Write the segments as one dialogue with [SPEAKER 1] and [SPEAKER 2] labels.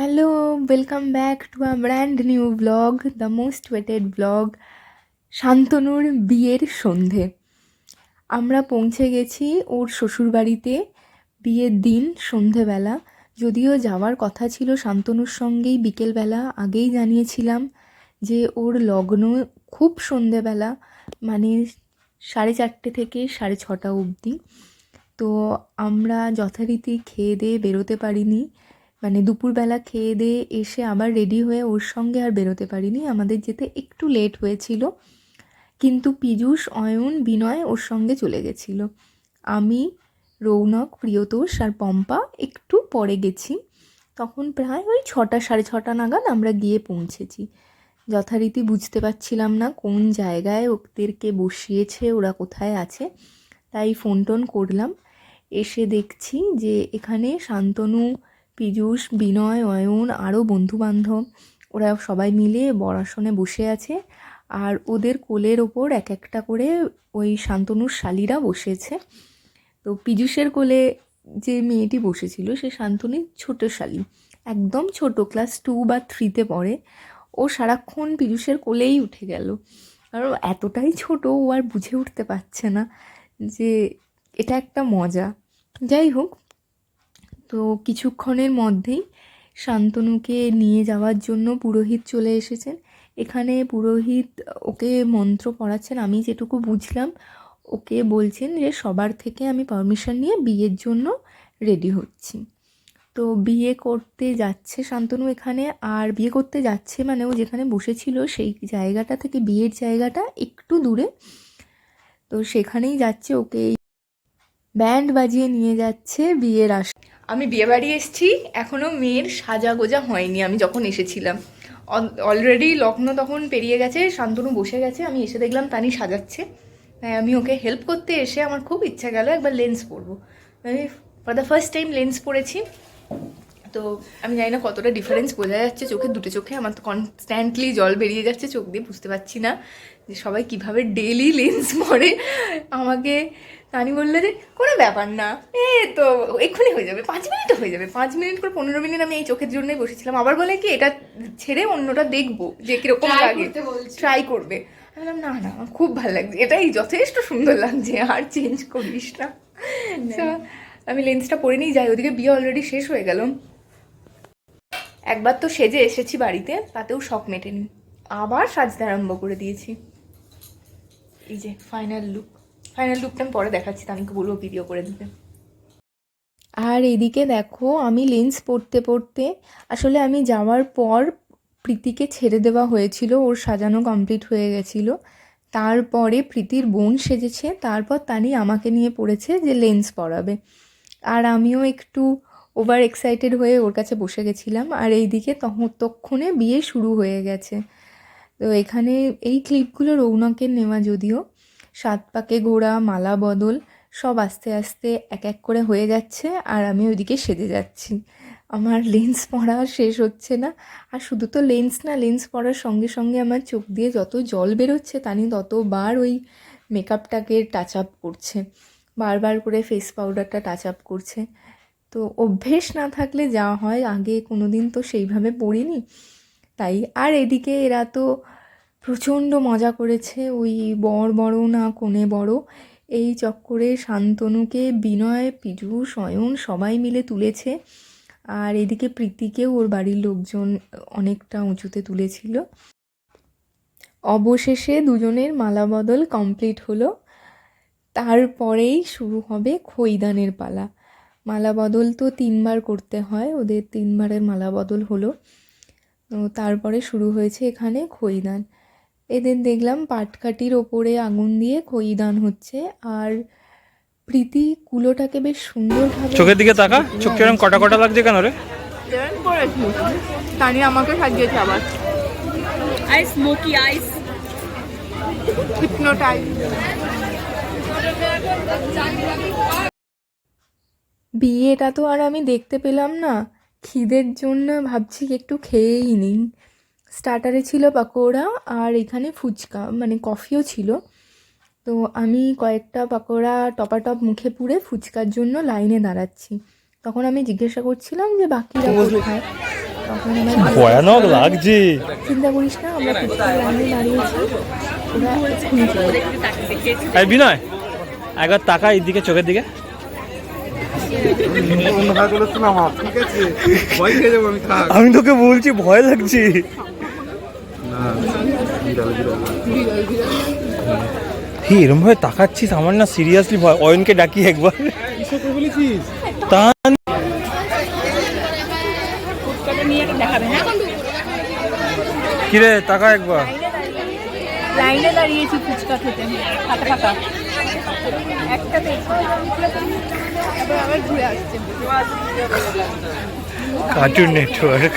[SPEAKER 1] Hello welcome back to a brand new vlog the most waited vlog শান্তনুর বিয়ের সন্ধে। আমরা পৌঁছে গেছি ওর শ্বশুরবাড়িতে বিয়ের দিন, সন্ধেবেলা। যদিও যাওয়ার কথা ছিল শান্তনুর সঙ্গেই বিকেলবেলা, আগেই জানিয়েছিলাম যে ওর লগ্ন খুব সন্ধেবেলা মানে সাড়ে চারটে থেকে সাড়ে ছটা অবধি। তো আমরা যথারীতি খেয়ে দিয়ে বেরোতে পারিনি। মানে দুপুরবেলা খেয়ে দিয়ে এসে আবার রেডি হয়ে ওর সঙ্গে আর বেরোতে পারিনি। আমাদের যেতে একটু লেট হয়েছিল। কিন্তু পীযূষ, অয়ন, বিনয় ওর সঙ্গে চলে গেছিল। আমি, রৌনক, প্রিয়তোষ আর পম্পা একটু পরে গেছি। তখন প্রায় ওই ছটা, সাড়ে ছটা নাগাদ আমরা গিয়ে পৌঁছেছি। যথারীতি বুঝতে পারছিলাম না কোন জায়গায় ওদেরকে বসিয়েছে, ওরা কোথায় আছে। তাই ফোন টোন করলাম। এসে দেখছি যে এখানে শান্তনু পীযূষ, বিনয়, অয়ন আরও বন্ধুবান্ধব। ওরা সবাই মিলে বরাসনে বসে আছে আর ওদের কোলের ওপর এক একটা করে ওই শান্তনুর শালিরা বসেছে। তো পীযূষের কোলে যে মেয়েটি বসেছিল সে শান্তনুর ছোট শালি। একদম ছোট, ক্লাস টু বা থ্রিতে পড়ে। ও সারাক্ষণ পীযূষের কোলেই উঠে গেল। আর এতটাই ছোট, ও আর বুঝে উঠতে পারছে না যে এটা একটা মজা। যাই হোক তো কিছুক্ষণের মধ্যেই শান্তনুকে নিয়ে যাওয়ার জন্য পুরোহিত চলে এসেছেন। এখানে পুরোহিত ওকে মন্ত্র পড়াচ্ছেন, আমি যেটুকু বুঝলাম, ওকে বলছেন যে সবার থেকে আমি পারমিশন নিয়ে বিয়ের জন্য রেডি হচ্ছি। তো বিয়ে করতে যাচ্ছে শান্তনু এখানে, আর বিয়ে করতে যাচ্ছে মানে ও যেখানে বসেছিল সেই জায়গাটা থেকে, বিয়ের জায়গাটা একটু দূরে। তো সেখানেই যাচ্ছে, ওকে ব্যান্ড বাজিয়ে নিয়ে যাচ্ছে বিয়ের আস আমি বিয়ে বাড়ি এসেছি এখনও মেয়ের সাজা গোজা হয়নি আমি যখন এসেছিলাম। অলরেডি লগ্ন তখন পেরিয়ে গেছে, শান্তনু বসে গেছে, আমি এসে দেখলাম তানি সাজাচ্ছে। তাই আমি ওকে হেল্প করতে এসে আমার খুব ইচ্ছা গেল একবার লেন্স পরবো। আমি for the first time lens পরেছি। তো আমি জানি না কতটা ডিফারেন্স বোঝা যাচ্ছে চোখে, দুটো চোখে আমার তো কনস্ট্যান্টলি জল বেরিয়ে যাচ্ছে, চোখ দিয়ে বুঝতে পারছি না যে সবাই কীভাবে ডেলি লেন্স পরে আমাকে তানি বলল যে কোনো ব্যাপার না। এ তো এক্ষুনি হয়ে যাবে পাঁচ মিনিটে হয়ে যাবে। পাঁচ মিনিট করে পনেরো মিনিট আমি এই চোখের জন্যই বসেছিলাম। আবার বলে কি এটা ছেড়ে অন্যটা দেখব যে কীরকম লাগে। ট্রাই করবে। আমি বললাম না না আমার খুব ভালো লাগছে। এটাই যথেষ্ট সুন্দর লাগছে আর চেঞ্জ করিস না। আমি লেন্সটা পরে নিয়ে যাই ওদিকে বিয়ে অলরেডি শেষ হয়ে গেল। একবার তো সেজে এসেছি বাড়িতে তাতেও শখ মেটেনি। আবার সাজতে আরম্ভ করে দিয়েছি। এই যে ফাইনাল লুক ফাইনাল লুকটা আমি পরে দেখাচ্ছি তানিকে বলব ভিডিও করে দিতে। আর এদিকে দেখো, আমি লেন্স পড়তে পড়তে আসলে আমি যাওয়ার পর প্রীতিকে ছেড়ে দেওয়া হয়েছিল, ওর সাজানো কমপ্লিট হয়ে গেছিল। তারপরে প্রীতির বোন সেজেছে, তারপর তানি আমাকে নিয়ে পড়েছে যে লেন্স পরাবে। আর আমিও একটু ওভার এক্সাইটেড হয়ে ওর কাছে বসে গেছিলাম, আর এইদিকে ততক্ষণে বিয়ে শুরু হয়ে গেছে। তো এখানে এই ক্লিপগুলো রৌনকের নেওয়া যদিও সাত পাকে ঘোড়া মালা, বদল সব আস্তে আস্তে এক এক করে হয়ে যাচ্ছে আর আমি ওইদিকে সেজে যাচ্ছি। আমার লেন্স পরা শেষ হচ্ছে না। আর শুধু তো লেন্স না লেন্স পরার সঙ্গে সঙ্গে আমার চোখ দিয়ে যত জল বেরোচ্ছে তানি ততবার ওই মেকআপটাকে টাচ আপ করছে। বারবার করে ফেস পাউডারটা টাচ আপ করছে। তো অভ্যেস না থাকলে যা হয়, আগে কোনো দিন তো সেইভাবে পড়িনি তাই আর এদিকে এরা তো প্রচণ্ড মজা করেছে ওই বর বড় না কোণে বড়। এই চক্করে শান্তনুকে, বিনয় পীযূষ অয়ন সবাই মিলে তুলেছে। আর এদিকে প্রীতিকেও ওর বাড়ির লোকজন অনেকটা উঁচুতে তুলেছিল। অবশেষে দুজনের মালা বদল কমপ্লিট হলো। তারপরেই শুরু হবে খৈদানের পালা। মালা বদল তো তিনবার করতে হয়, ওদের তিনবারের মালা বদল হলো তারপরে শুরু হয়েছে এখানে খৈদান এদের দেখলাম পাটকাঠির ওপরে আগুন দিয়ে খৈদান হচ্ছে আর প্রীতি কুলোটাকে বেশ সুন্দরভাবে
[SPEAKER 2] চোখের দিকে তাকা? চোখ কিরম কটা কটা লাগছে কেন রে?
[SPEAKER 1] তানি আমাকে সাজিয়েছে আবার।
[SPEAKER 3] আই স্মোকি আইস
[SPEAKER 1] হিপনোটাইজ বিয়েটা তো আর আমি দেখতে পেলাম না। খিদের জন্য ভাবছি একটু খেয়েই নিই। স্টার্টারে ছিল পাকোড়া আর এখানে ফুচকা মানে কফিও ছিল। তো আমি কয়েকটা পাকোড়া টপাটপ মুখে পুড়ে ফুচকার জন্য লাইনে দাঁড়াচ্ছি। তখন আমি জিজ্ঞাসা করছিলাম যে বাকিরা কোথায়? তখন আমার
[SPEAKER 2] ভয়ানক লাগছে।
[SPEAKER 1] চিন্তা করিস না আমরা ফুচকার লাইনে দাঁড়িয়েছি। ওরা এক্ষুনি চলে
[SPEAKER 2] এই বিনয় একবার তাকা এইদিকে চোখের দিকে।
[SPEAKER 4] যাব আমি
[SPEAKER 2] তোকে বলছি ভয় লাগছে। হে এরম ভাবে তাকাচ্ছিস? আমার না সিরিয়াসলি ভয়। অয়নকে ডাকি একবার। তা কিরে তাকা একবার।
[SPEAKER 3] লাইনে দাঁড়িয়েছি ফুচকা খেতে। ফাটা ফাটা একটা পেয়েছি
[SPEAKER 1] আবার ঘুরে আসছে।
[SPEAKER 2] কার্টুন নেটওয়ার্ক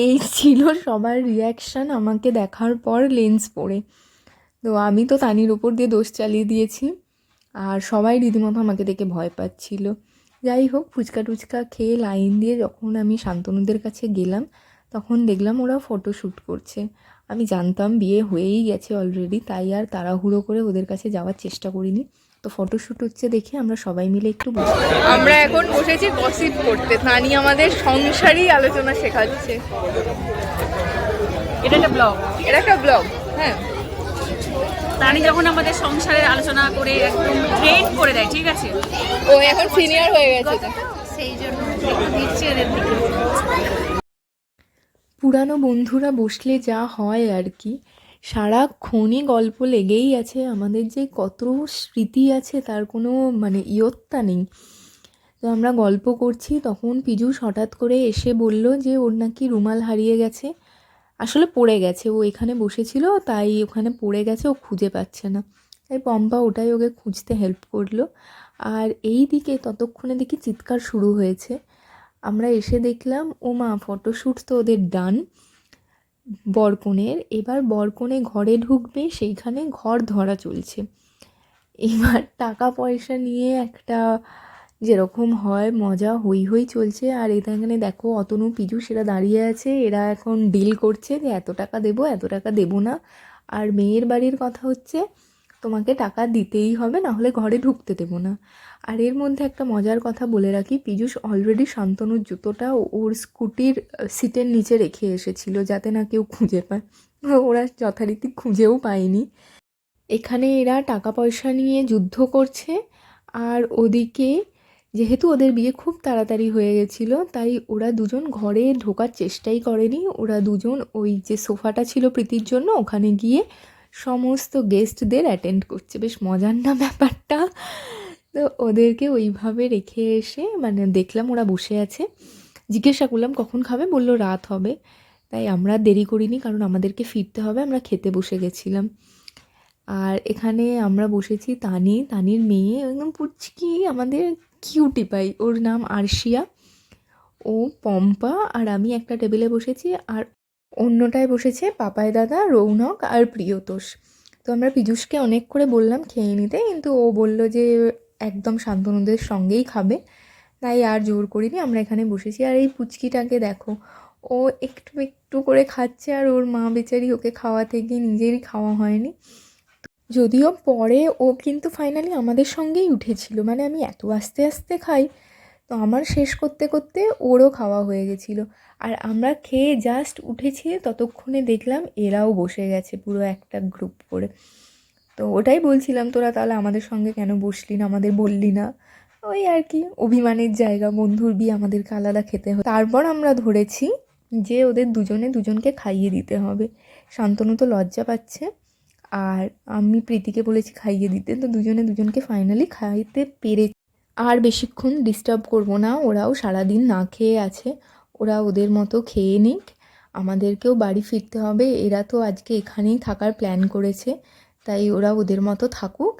[SPEAKER 1] এই ছিল সবার রিয়াকশান আমাকে দেখার পর লেন্স পরে। তো আমি তো তানির ওপর দিয়ে দোষ চালিয়ে দিয়েছি, আর সবাই রীতিমতো আমাকে দেখে ভয় পাচ্ছিল। যাই হোক, ফুচকা টুচকা খেয়ে লাইন দিয়ে যখন আমি শান্তনুদের কাছে গেলাম, তখন দেখলাম ওরা ফটো শ্যুট করছে। আমি জানতাম বিয়ে হয়েই গেছে অলরেডি তাই আর তাড়াহুড়ো করে ওদের কাছে যাওয়ার চেষ্টা করিনি। তো ফটোশ্যুট হচ্ছে দেখে আমরা সবাই মিলে একটু আমরা এখন বসেছি গসিপ করতে। তানি আমাদের সংসারই আলোচনা শেখাচ্ছে।
[SPEAKER 3] এটা একটা ব্লগ
[SPEAKER 1] এটা একটা ব্লগ হ্যাঁ।
[SPEAKER 3] তানি যখন আমাদের সংসারের আলোচনা করে একদম ট্রেন করে দেয় ঠিক আছে?
[SPEAKER 1] ও এখন সিনিয়র হয়ে গেছে।
[SPEAKER 3] সেই জন্য একটু দিচ্ছি এদের দিকে।
[SPEAKER 1] পুরানো বন্ধুরা বসলে যা হয় আর কি। সারাক্ষণই গল্প লেগেই আছে। আমাদের যে কত স্মৃতি আছে তার কোনো মানে ইয়ত্তা নেই। তো আমরা গল্প করছি, তখন পীযূষ হঠাৎ করে এসে বলল যে, ওর নাকি রুমাল হারিয়ে গেছে। আসলে পড়ে গেছে। ও এখানে বসেছিল, তাই ওখানে পড়ে গেছে, ও খুঁজে পাচ্ছে না। তাই পম্পা ওটাই ওকে খুঁজতে হেল্প করল। আর এই দিকে ততক্ষণে দেখি চিৎকার শুরু হয়েছে। আমরা এসে দেখলাম ও মা ফটোশ্যুট তো ওদের ডান বরকনের। এবার বরকনে ঘরে ঢুকবে, সেইখানে ঘর ধরা চলছে। এবার টাকা পয়সা নিয়ে একটা যেরকম হয়, মজা হই হই চলছে। আর এখানে দেখো, অতনু, পিজু সেটা দাঁড়িয়ে আছে। এরা এখন ডিল করছে যে, এত টাকা দেবো, এত টাকা দেবো না। আর মেয়ের বাড়ির কথা হচ্ছে তোমাকে টাকা দিতেই হবে না হলে ঘরে ঢুকতে দেবো না। আর এর মধ্যে একটা মজার কথা বলে রাখি, পীযূষ অলরেডি শান্তনুর জুতোটা ওর স্কুটির সিটের নিচে রেখে এসেছিল, যাতে না কেউ খুঁজে পায়। ওরা যথারীতি খুঁজেও পায়নি। এখানে এরা টাকা পয়সা নিয়ে যুদ্ধ করছে, আর ওদিকে যেহেতু ওদের বিয়ে খুব তাড়াতাড়ি হয়ে গেছিল, তাই ওরা দুজন ঘরে ঢোকার চেষ্টাই করেনি। ওরা দুজন ওই যে সোফাটা ছিল প্রীতির জন্য, ওখানে গিয়ে সমস্ত গেস্টদের অ্যাটেন্ড করছে। বেশ মজার না ব্যাপারটা? তো ওদেরকে ওইভাবে রেখে এসে মানে দেখলাম ওরা বসে আছে। জিজ্ঞাসা করলাম, কখন খাবে? বলল, রাত হবে। তাই আমরা দেরি করিনি, কারণ আমাদেরকে ফিরতে হবে। আমরা খেতে বসে গেছিলাম। আর এখানে আমরা বসেছি তানি। তানির মেয়ে একদম পুচকি, আমাদের কিউটি পাই ওর নাম আরশিয়া। ও পম্পা, আর আমি একটা টেবিলে বসেছি। আর অন্যটায় বসেছে পাপাই দাদা, রৌনক আর প্রিয়তোষ। তো আমরা পীযূষকে অনেক করে বললাম খেয়ে নিতে, কিন্তু ও বলল যে একদম শান্তনুদের সঙ্গেই খাবে। তাই আর জোর করিনি, আমরা এখানে বসেছি। আর এই পুচকিটাকে দেখো, ও একটু একটু করে খাচ্ছে আর ওর মা বেচারি ওকে খাওয়াতে গিয়ে নিজেরই খাওয়া হয়নি। যদিও পরে ও কিন্তু ফাইনালি আমাদের সঙ্গেই উঠেছিল। মানে আমি এত আস্তে আস্তে খাই তো আমার শেষ করতে করতে ওরও খাওয়া হয়ে গেছিল। আর আমরা খেয়ে জাস্ট উঠেছি, ততক্ষণে দেখলাম এরাও বসে গেছে পুরো একটা গ্রুপ করে। তো ওটাই বলছিলাম, তোরা তাহলে আমাদের সঙ্গে কেন বসলি না? আমাদের বললি না? ওই আর কি, অভিমানের জায়গা, বন্ধুর বিয়ে আমাদেরকে আলাদা খেতে হয়। তারপর আমরা ধরেছি যে ওদের দুজনে দুজনকে খাইয়ে দিতে হবে। শান্তনু তো লজ্জা পাচ্ছে, আর আমি প্রীতিকে বলেছি খাইয়ে দিতে। তো দুজনে দুজনকে ফাইনালি খাইতে পেরে আর বেশিক্ষণ ডিস্টার্ব করব না। ওরাও সারাদিন না খেয়ে আছে। ওরা ওদের মতো খেয়ে নিক। আমাদেরকেও বাড়ি ফিরতে হবে। এরা তো আজকে এখানেই থাকার প্ল্যান করেছে। তাই ওরা ওদের মতো থাকুক।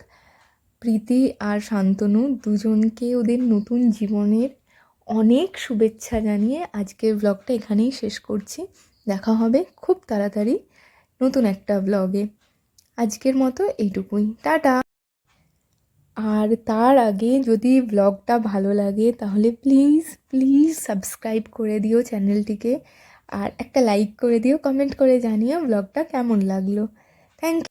[SPEAKER 1] প্রীতি আর শান্তনু দুজনকে ওদের নতুন জীবনের অনেক শুভেচ্ছা জানিয়ে আজকের ব্লগটা এখানেই শেষ করছি। দেখা হবে খুব তাড়াতাড়ি নতুন একটা ব্লগে আজকের মতো এইটুকুই। টাটা! আর তার আগে যদি ব্লগটা ভালো লাগে, তাহলে প্লিজ প্লিজ সাবস্ক্রাইব করে দিও চ্যানেলটিকে আর একটা লাইক করে দিও কমেন্ট করে জানিও ব্লগটা কেমন লাগল। থ্যাংক